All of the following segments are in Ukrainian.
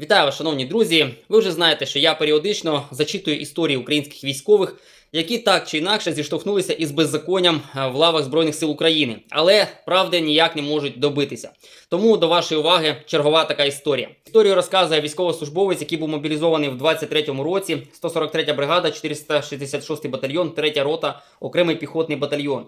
Вітаю вас, шановні друзі. Ви вже знаєте, що я періодично зачитую історії українських військових, які так чи інакше зіштовхнулися із беззаконням е, в лавах Збройних сил України, але правди ніяк не можуть добитися. Тому до вашої уваги чергова така історія. Історію розказує військовослужбовець, який був мобілізований в 23-му році, 143 бригада, 466 батальйон, 3 рота, окремий піхотний батальйон.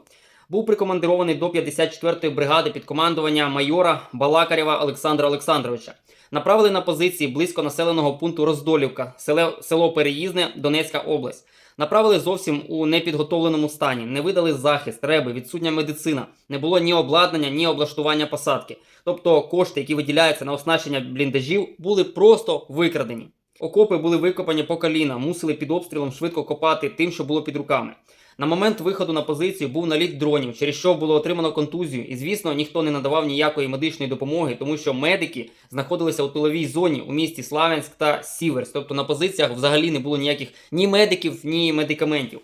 Був прикомандирований до 54-ї бригади під командування майора Балакарєва Олександра Олександровича. Направили на позиції близько населеного пункту Роздолівка, село, село Переїзне, Донецька область. Направили зовсім у непідготовленому стані, не видали захист, реби, відсутня медицина, не було ні обладнання, ні облаштування посадки. Тобто кошти, які виділяються на оснащення бліндажів, були просто викрадені. Окопи були викопані по коліна, мусили під обстрілом швидко копати тим, що було під руками. На момент виходу на позицію був наліт дронів, через що було отримано контузію. І звісно, ніхто не надавав ніякої медичної допомоги, тому що медики знаходилися у тиловій зоні у місті Славянськ та Сіверс. Тобто на позиціях взагалі не було ніяких ні медиків, ні медикаментів.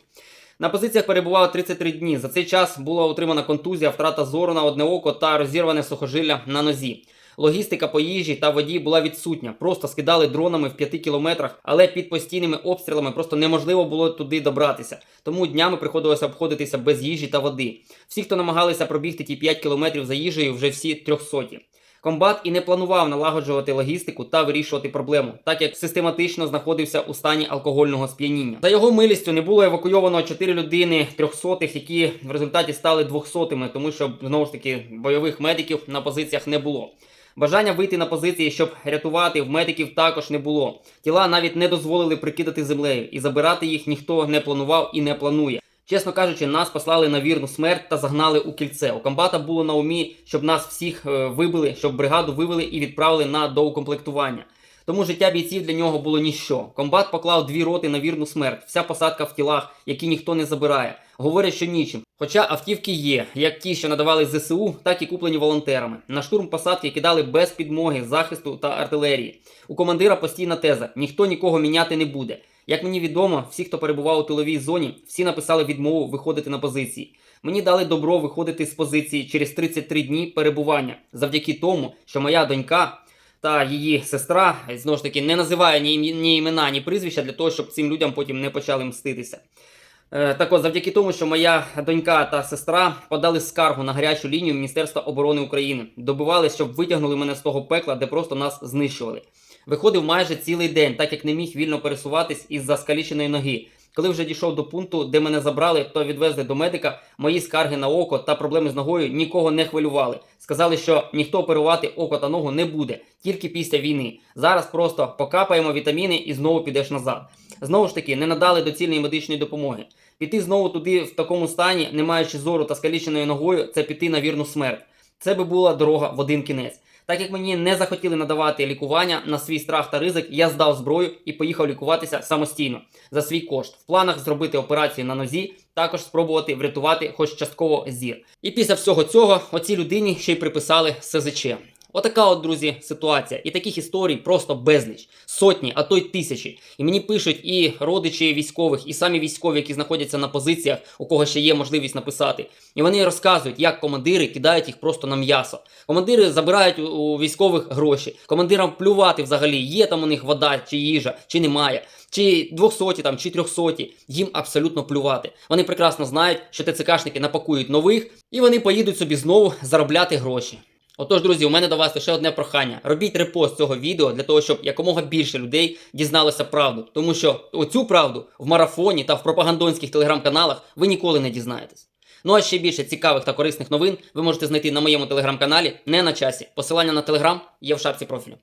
На позиціях перебувало 33 дні. За цей час була отримана контузія, втрата зору на одне око та розірване сухожилля на нозі. Логістика по їжі та воді була відсутня. Просто скидали дронами в 5 кілометрах, але під постійними обстрілами просто неможливо було туди добратися. Тому днями приходилося обходитися без їжі та води. Всі, хто намагалися пробігти ті 5 кілометрів за їжею, вже всі трьохсоті. Комбат і не планував налагоджувати логістику та вирішувати проблему, так як систематично знаходився у стані алкогольного сп'яніння. За його милістю не було евакуйовано 4 людини трьохсотих, які в результаті стали двохсотими, тому що знову ж таки бойових медиків на позиціях не було. Бажання вийти на позиції, щоб рятувати в медиків, також не було. Тіла навіть не дозволили прикидати землею, і забирати їх ніхто не планував і не планує. Чесно кажучи, нас послали на вірну смерть та загнали у кільце. У комбата було на умі, щоб нас всіх е, вибили, щоб бригаду вивели і відправили на доукомплектування. Тому життя бійців для нього було ніщо. Комбат поклав дві роти на вірну смерть, вся посадка в тілах, які ніхто не забирає. Говорять, що нічим. Хоча автівки є, як ті, що надавали ЗСУ, так і куплені волонтерами. На штурм посадки кидали без підмоги, захисту та артилерії. У командира постійна теза: ніхто нікого міняти не буде. Як мені відомо, всі, хто перебував у тиловій зоні, всі написали відмову виходити на позиції. Мені дали добро виходити з позиції через 33 дні перебування, завдяки тому, що моя донька та її сестра знову ж таки не називає ні, ні імена, ні прізвища для того, щоб цим людям потім не почали мститися. Е, Так от, завдяки тому, що моя донька та сестра подали скаргу на гарячу лінію Міністерства оборони України, добивали, щоб витягнули мене з того пекла, де просто нас знищували. Виходив майже цілий день, так як не міг вільно пересуватись із-за скаліченої ноги. Коли вже дійшов до пункту, де мене забрали, то відвезли до медика. Мої скарги на око та проблеми з ногою нікого не хвилювали. Сказали, що ніхто оперувати око та ногу не буде, тільки після війни. Зараз просто покапаємо вітаміни і знову підеш назад. Знову ж таки, не надали доцільної медичної допомоги. Піти знову туди в такому стані, не маючи зору та скаліченою ногою, це піти на вірну смерть. Це би була дорога в один кінець. Так як мені не захотіли надавати лікування на свій страх та ризик, я здав зброю і поїхав лікуватися самостійно за свій кошт. В планах зробити операцію на нозі, також спробувати врятувати хоч частково зір. І після всього цього оцій людині ще й приписали СЗЧ. Отака от, друзі, ситуація. І таких історій просто безліч. Сотні, а то й тисячі. І мені пишуть і родичі військових, і самі військові, які знаходяться на позиціях, у кого ще є можливість написати. І вони розказують, як командири кидають їх просто на м'ясо. Командири забирають у- військових гроші. Командирам плювати взагалі, є там у них вода чи їжа, чи немає. Чи 200 там, чи 300, їм абсолютно плювати. Вони прекрасно знають, що ТЦКшники напакують нових, і вони поїдуть собі знову заробляти гроші. Отож, друзі, у мене до вас лише одне прохання. Робіть репост цього відео для того, щоб якомога більше людей дізналося правду. Тому що оцю правду в марафоні та в пропагандонських телеграм-каналах ви ніколи не дізнаєтесь. Ну а ще більше цікавих та корисних новин ви можете знайти на моєму телеграм-каналі не на часі. Посилання на телеграм є в шапці профілю.